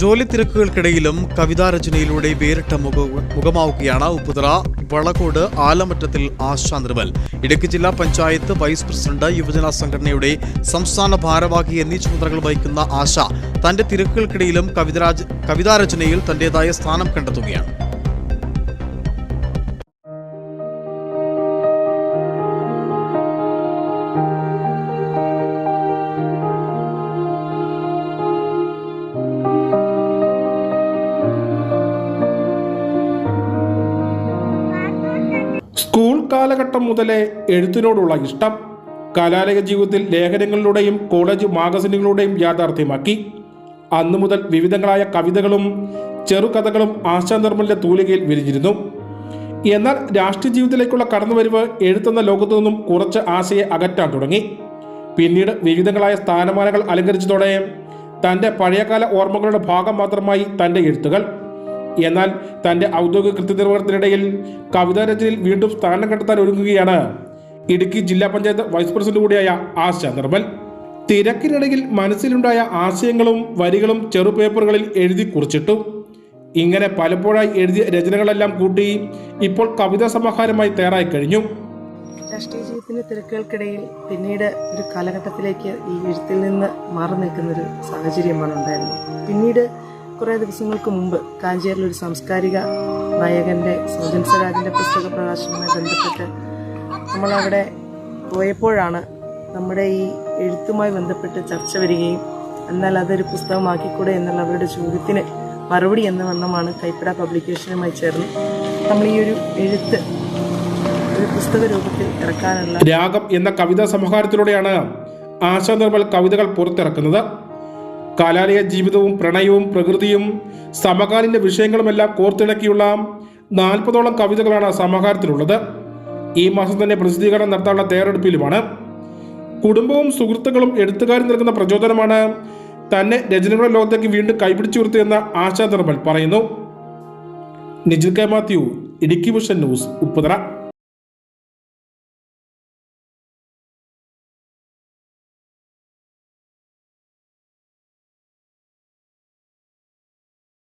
ജോലി തിരക്കുകൾക്കിടയിലും കവിതാരചനയിലൂടെ വേറിട്ട മുഖ മുഖമാവുകയാണ് ഉപ്പുതറ. വളക്കോട് ആലമറ്റത്തിൽ ആശാ നിർമ്മൽ. ഇടുക്കി ജില്ലാ പഞ്ചായത്ത് വൈസ് പ്രസിഡന്റ് യുവജന സംഘടനയുടെ സംസ്ഥാന ഭാരവാഹി എന്നീ ചുമതലകൾ വഹിക്കുന്ന ആശ തന്റെ തിരക്കുകൾക്കിടയിലും കവിതാരചനയിൽ തന്റേതായ സ്ഥാനം കണ്ടെത്തുകയാണ്. സ്കൂൾ കാലഘട്ടം മുതലേ എഴുത്തിനോടുള്ള ഇഷ്ടം കലാലയ ജീവിതത്തിൽ ലേഖനങ്ങളിലൂടെയും കോളേജ് മാഗസിനുകളിലൂടെയും യാഥാർത്ഥ്യമാക്കി. അന്നു മുതൽ വിവിധങ്ങളായ കവിതകളും ചെറുകഥകളും ആശാ നിർമ്മലിന്റെ തൂലികയിൽ വിരിഞ്ഞിരുന്നു. എന്നാൽ രാഷ്ട്രീയ ജീവിതത്തിലേക്കുള്ള കടന്നുവരവ് എഴുത്തുന്ന ലോകത്തു നിന്നും കുറച്ച് ആശയെ അകറ്റാൻ തുടങ്ങി. പിന്നീട് വിവിധങ്ങളായ സ്ഥാനമാനങ്ങൾ അലങ്കരിച്ചതോടെ തന്റെ പഴയകാല ഓർമ്മകളുടെ ഭാഗം മാത്രമായി തന്റെ എഴുത്തുകൾ എന്നാൽ തന്റെ ഔദ്യോഗിക കൃത്യനിർവഹണത്തിനിടയിൽ കവിതാ രചനയിൽ വീണ്ടും സ്ഥാനം കണ്ടെത്താൻ ഒരുങ്ങുകയാണ്. ഇടുക്കി ജില്ലാ പഞ്ചായത്ത് വൈസ് പ്രസിഡന്റ് കൂടിയായ ആശ നിർമ്മൽ തിരക്കിനിടയിൽ മനസ്സിലുണ്ടായ ആശയങ്ങളും വരികളും ചെറുപേപ്പറുകളിൽ എഴുതി കുറിച്ചിട്ടു. ഇങ്ങനെ പലപ്പോഴായി എഴുതിയ രചനകളെല്ലാം കൂട്ടി ഇപ്പോൾ കവിതാ സമാഹാരമായി തയ്യാറായി കഴിഞ്ഞു. രാഷ്ട്രീയ ജീവിതത്തിന്റെ തിരക്കുകൾക്കിടയിൽ പിന്നീട് ഒരു കാലഘട്ടത്തിലേക്ക് ഈ എഴുത്തിൽ നിന്ന് മാറി നിൽക്കുന്ന ഒരു സാഹചര്യമാണ് ഉണ്ടായിരുന്നത്. പിന്നീട് കുറേ ദിവസങ്ങൾക്ക് മുമ്പ് കാഞ്ചേരിൽ ഒരു സാംസ്കാരിക നായകന്റെ സോജൻ സ്വരാജിന്റെ പുസ്തക പ്രകാശനവുമായി ബന്ധപ്പെട്ട് നമ്മളവിടെ പോയപ്പോഴാണ് നമ്മുടെ ഈ എഴുത്തുമായി ബന്ധപ്പെട്ട് ചർച്ച വരികയും എന്നാൽ അതൊരു പുസ്തകമാക്കിക്കൂടെ എന്നുള്ള അവരുടെ ചോദ്യത്തിന് മറുപടി എന്ന വണ്ണമാണ് കൈപ്പട പബ്ലിക്കേഷനുമായി ചേർന്ന് നമ്മൾ ഈ ഒരു എഴുത്ത് ഒരു പുസ്തക രൂപത്തിൽ ഇറക്കാനുള്ള രാഗം എന്ന കവിതാ സമാഹാരത്തിലൂടെയാണ് ആശാ നിർമ്മൽ കവിതകൾ പുറത്തിറക്കുന്നത്. കലാലയ ജീവിതവും പ്രണയവും പ്രകൃതിയും സമകാലീന വിഷയങ്ങളുമെല്ലാം കോർത്തിണക്കിയുള്ള നാൽപ്പതോളം കവിതകളാണ് സമാഹാരത്തിലുള്ളത് ഈ മാസം തന്നെ പ്രസിദ്ധീകരണം നടത്താനുള്ള തയ്യാറെടുപ്പിലുമാണ്. കുടുംബവും സുഹൃത്തുക്കളും എഴുത്തുകാരും നൽകുന്ന പ്രചോദനമാണ് തന്നെ രചനകളുടെ ലോകത്തേക്ക് വീണ്ടും കൈപിടിച്ചുയർത്തിയെന്ന് ആശാ നിർമ്മൽ പറയുന്നു. Nijil K Mathew Idukki vision news Upputhara.